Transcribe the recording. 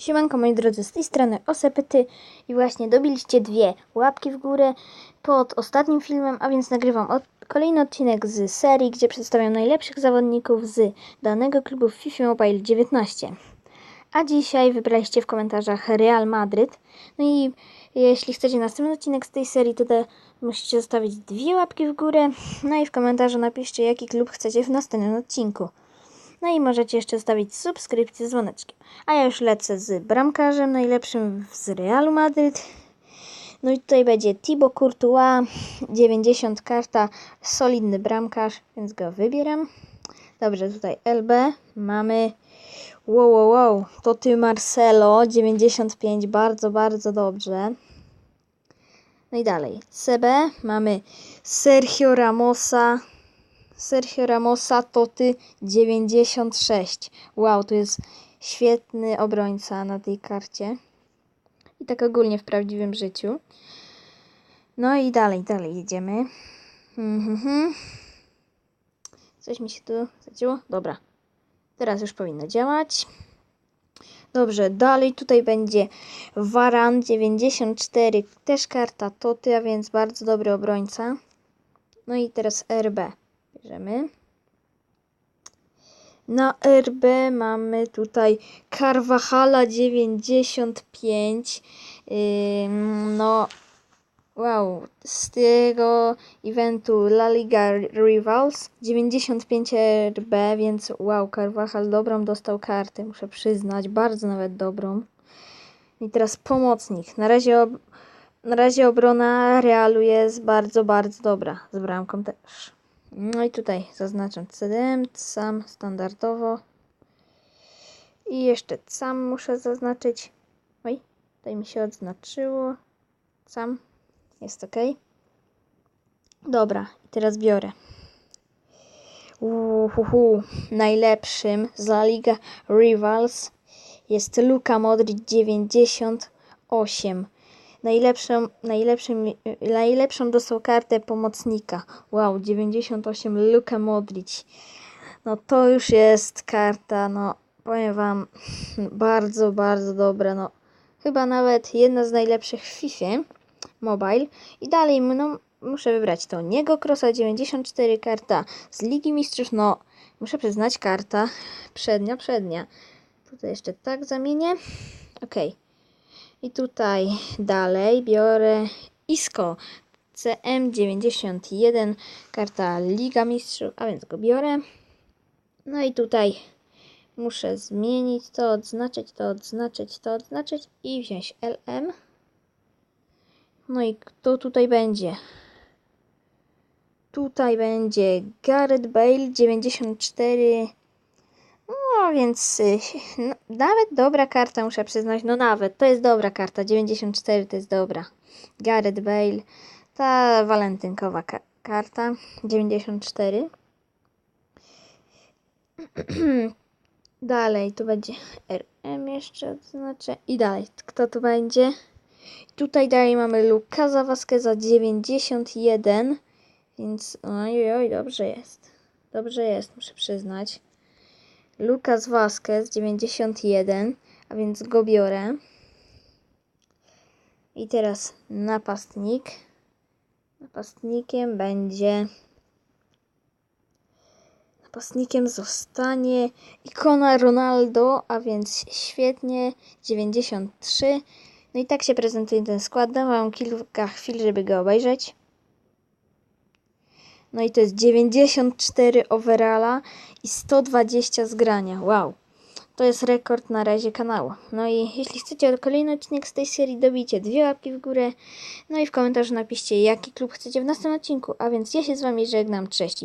Siemanko moi drodzy, z tej strony Osepety i właśnie dobiliście dwie łapki w górę pod ostatnim filmem, a więc nagrywam od, kolejny odcinek z serii, gdzie przedstawiam najlepszych zawodników z danego klubu w FIFA Mobile 19. A dzisiaj wybraliście w komentarzach Real Madryt. No i jeśli chcecie następny odcinek z tej serii, to musicie zostawić dwie łapki w górę. No i w komentarzu napiszcie, jaki klub chcecie w następnym odcinku. No i możecie jeszcze zostawić subskrypcję z dzwoneczkiem. A ja już lecę z bramkarzem najlepszym z Realu Madryt. No i tutaj będzie Thibaut Courtois, 90 karta, solidny bramkarz, więc go wybieram. Dobrze, tutaj LB mamy. Wow, wow, wow, to ty Marcelo, 95, bardzo, bardzo dobrze. No i dalej, CB mamy Sergio Ramosa, Sergio Ramosa Toty 96. Wow, to jest świetny obrońca na tej karcie. I tak ogólnie w prawdziwym życiu. No i dalej, dalej idziemy. Mhm. Coś mi się tu zadziało? Dobra. Teraz już powinno działać. Dobrze, dalej tutaj będzie Varan 94, też karta Toty, a więc bardzo dobry obrońca. No i teraz RB bierzemy. Na RB mamy tutaj Carvajala 95. Ym, no, wow, z tego eventu La Liga Rivals 95 RB, więc wow, Carvajal dobrą dostał kartę, muszę przyznać, bardzo nawet dobrą. I teraz pomocnik. Na razie, ob na razie obrona Realu jest bardzo, bardzo dobra, z bramką też. No i tutaj zaznaczam CDM, sam standardowo. I jeszcze sam muszę zaznaczyć. Oj, tutaj mi się odznaczyło. Sam jest ok. Dobra, teraz biorę. Uhuhu. Najlepszym z La Liga Rivals jest Luka Modric 98. Najlepszą, najlepszym, najlepszą dostał kartę pomocnika. Wow, 98 Luka Modric. No to już jest karta, no powiem wam, bardzo, bardzo dobra. No chyba nawet jedna z najlepszych w FIFA Mobile. I dalej no, muszę wybrać to Niego Crossa 94 karta z Ligi Mistrzów. No muszę przyznać karta przednia, przednia. Tutaj jeszcze tak zamienię. Okej. Okay. I tutaj dalej biorę ISCO CM91, karta Liga Mistrzów, a więc go biorę. No i tutaj muszę zmienić to, odznaczyć to, odznaczyć to, odznaczyć i wziąć LM. No i kto tutaj będzie? Tutaj będzie Gareth Bale 94 no więc y, no, nawet dobra karta, muszę przyznać. No nawet, to jest dobra karta. 94 to jest dobra. Gareth Bale. Ta walentynkowa ka karta. 94. dalej, tu będzie RM jeszcze odznaczę. I dalej, kto tu będzie? Tutaj dalej mamy Lukaza Vasqueza 91. Więc oj, oj, dobrze jest. Dobrze jest, muszę przyznać. Lucas Vasquez 91, a więc go biorę. I teraz napastnik. Napastnikiem będzie. Napastnikiem zostanie ikona Ronaldo, a więc świetnie 93. No i tak się prezentuje ten skład. Dam wam kilka chwil, żeby go obejrzeć. No i to jest 94 overalla i 120 zgrania. Wow. To jest rekord na razie kanału. No i jeśli chcecie kolejny odcinek z tej serii, dobijcie dwie łapki w górę. No i w komentarzu napiszcie, jaki klub chcecie w następnym odcinku. A więc ja się z wami żegnam. Cześć.